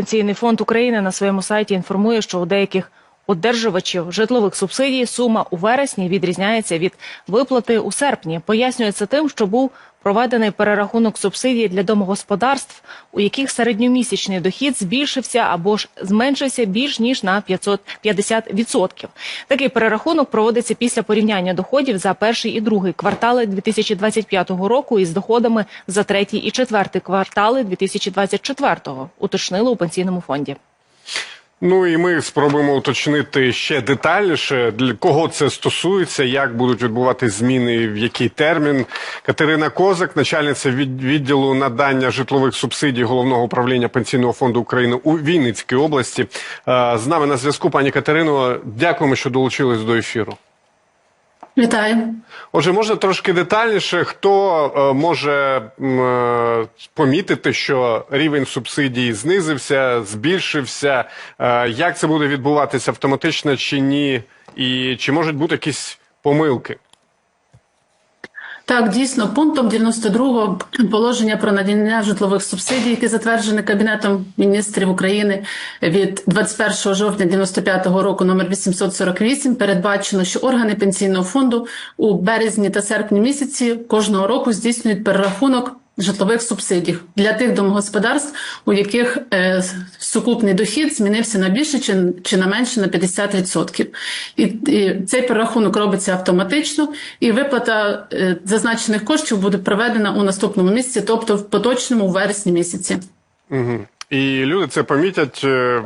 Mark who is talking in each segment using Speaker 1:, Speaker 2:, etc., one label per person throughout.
Speaker 1: Пенсійний фонд України на своєму сайті інформує, що у деяких одержувачів житлових субсидій сума у вересні відрізняється від виплати у серпні. Пояснюється тим, що був проведений перерахунок субсидій для домогосподарств, у яких середньомісячний дохід збільшився або ж зменшився більш ніж на 550%. Такий перерахунок проводиться після порівняння доходів за перший і другий квартали 2025 року із доходами за третій і четвертий квартали 2024-го, уточнили у пенсійному фонді.
Speaker 2: Ну і ми спробуємо уточнити ще детальніше, для кого це стосується, як будуть відбуватися зміни, в який термін. Катерина Козак, начальниця від- відділу надання житлових субсидій головного управління пенсійного фонду України у Вінницькій області. Е, З нами на зв'язку, пані Катерино. Дякуємо, що долучились до ефіру.
Speaker 3: Вітаю.
Speaker 2: Отже, можна трошки детальніше, хто е, може е, помітити, що рівень субсидій знизився, збільшився, е, як це буде відбуватися автоматично чи ні, і чи можуть бути якісь помилки?
Speaker 3: Так, дійсно, пунктом 92 положення про надання житлових субсидій, яке затверджене Кабінетом міністрів України від 21 жовтня 95 року номер 848, передбачено, що органи пенсійного фонду у березні та серпні місяці кожного року здійснюють перерахунок житлових субсидій для тих домогосподарств, у яких е, сукупний дохід змінився на більше чи, чи на менше на 50%. І, і цей перерахунок робиться автоматично, і виплата е, зазначених коштів буде проведена у наступному місяці, тобто в поточному вересні місяці.
Speaker 2: Угу. І люди це помітять, е,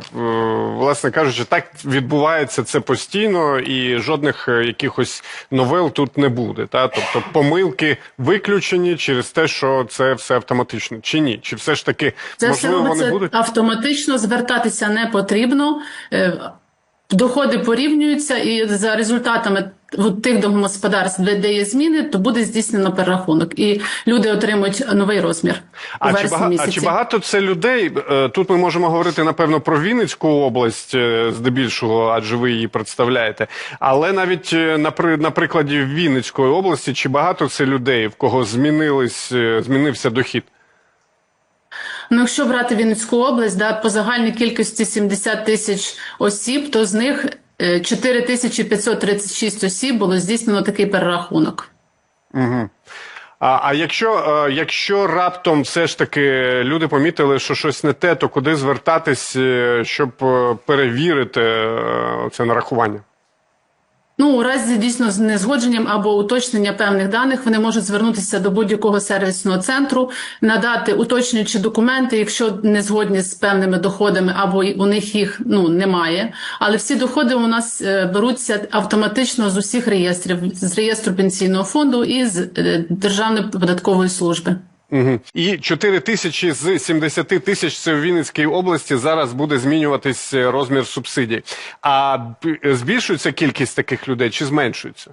Speaker 2: власне кажучи, так відбувається це постійно, і жодних е, якихось новел тут не буде. Та? Тобто помилки виключені через те, що це все автоматично. Чи ні? Чи все ж таки
Speaker 3: Це все
Speaker 2: можливо вони будуть?
Speaker 3: автоматично, звертатися не потрібно. Е, Доходи порівнюються, і за результатами от тих домогосподарств, де, де є зміни, то буде здійснено перерахунок, і люди отримують новий розмір у
Speaker 2: А чи,
Speaker 3: вересні
Speaker 2: бага... а чи багато це людей? Е, Тут ми можемо говорити напевно про Вінницьку область, е, здебільшого, адже ви її представляєте. Але навіть е, на, при... на прикладі Вінницької області, чи багато це людей, в кого змінились, змінився дохід?
Speaker 3: Ну, якщо брати Вінницьку область, да, по загальній кількості 70 тисяч осіб, то з них 4536 осіб було здійснено такий перерахунок.
Speaker 2: Угу. А, а якщо, е, якщо раптом все ж таки люди помітили, що щось не те, то куди звертатись, е, щоб е, перевірити це нарахування?
Speaker 3: Ну, у разі дійсно з незгодженням або уточнення певних даних вони можуть звернутися до будь-якого сервісного центру, надати уточнюючі документи, якщо не згодні з певними доходами, або у них їх ну немає. Але всі доходи у нас е, беруться автоматично з усіх реєстрів, з реєстру пенсійного фонду і з е, Державної податкової служби.
Speaker 2: Угу. І 4 тисячі з 70 тисяч це в Вінницькій області зараз буде змінюватись е, розмір субсидій. А збільшується кількість таких людей чи зменшується?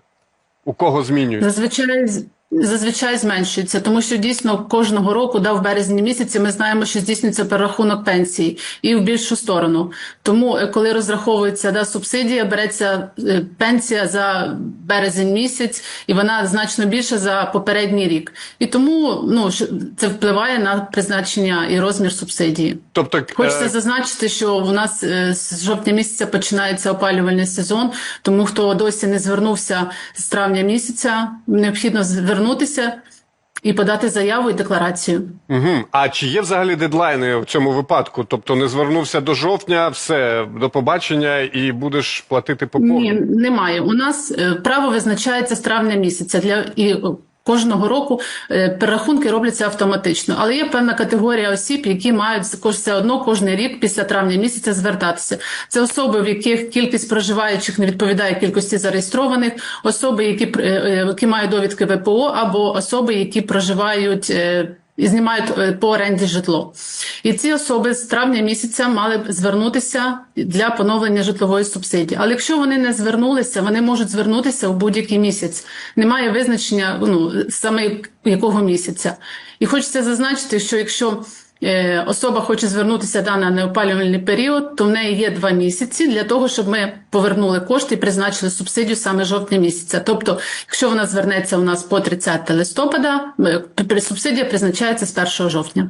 Speaker 2: У кого змінюється?
Speaker 3: Зазвичай зазвичай зменшується, тому що дійсно кожного року, да, в березні місяці, ми знаємо, що здійснюється перерахунок пенсії і в більшу сторону. Тому, е, коли розраховується да, субсидія, береться е, пенсія за березень місяць, і вона значно більша за попередній рік. І тому ну це впливає на призначення і розмір субсидії.
Speaker 2: Тобто,
Speaker 3: Хочеться
Speaker 2: е,
Speaker 3: зазначити, що у нас е, з жовтня місяця починається опалювальний сезон. Тому хто досі не звернувся з травня місяця, необхідно звернутися і подати заяву і декларацію.
Speaker 2: угу. а чи є взагалі дедлайни в цьому випадку? Тобто не звернувся до жовтня, все, до побачення і будеш платити по?
Speaker 3: Ні, немає. У нас е, право визначається з травня місяця для і. Кожного року е, перерахунки робляться автоматично, але є певна категорія осіб, які мають все одно кожний рік після травня місяця звертатися. Це особи, в яких кількість проживаючих не відповідає кількості зареєстрованих, особи, які е, е, які мають довідки ВПО, або особи, які проживають. І знімають е, по оренді житло, і ці особи з травня місяця мали б звернутися для поновлення житлової субсидії. Але якщо вони не звернулися, вони можуть звернутися у будь-який місяць. Немає визначення ну саме якого місяця. І хочеться зазначити, що якщо особа хоче звернутися да, на неопалювальний період, то в неї є два місяці для того, щоб ми повернули кошти і призначили субсидію саме жовтня місяця. Тобто, якщо вона звернеться у нас по 30 листопада, ми п- субсидія призначається з 1 жовтня.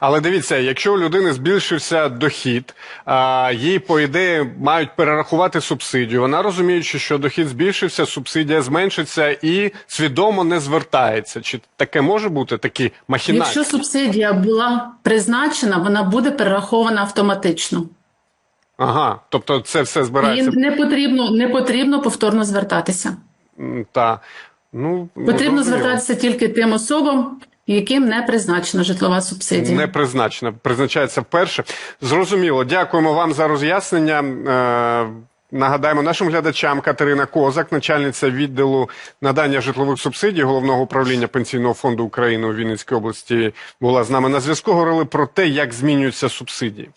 Speaker 2: Але дивіться, якщо у людини збільшився дохід, а, їй, по ідеї, мають перерахувати субсидію. Вона розуміючи, що дохід збільшився, субсидія зменшиться і свідомо не звертається. Чи таке може бути такі махінації?
Speaker 3: Якщо субсидія була призначена, вона буде перерахована автоматично.
Speaker 2: Ага, тобто це все
Speaker 3: І
Speaker 2: збирається.
Speaker 3: не потрібно, не потрібно повторно звертатися.
Speaker 2: М, Та. Ну,
Speaker 3: Потрібно
Speaker 2: зрозуміло.
Speaker 3: звертатися тільки тим особам, яким не призначена житлова субсидія.
Speaker 2: Не призначена, призначається вперше. Зрозуміло. Дякуємо вам за роз'яснення. Е, Нагадаємо нашим глядачам Катерина Козак, начальниця відділу надання житлових субсидій головного управління пенсійного фонду України у Вінницькій області, була з нами на зв'язку. Говорили про те, як змінюються субсидії.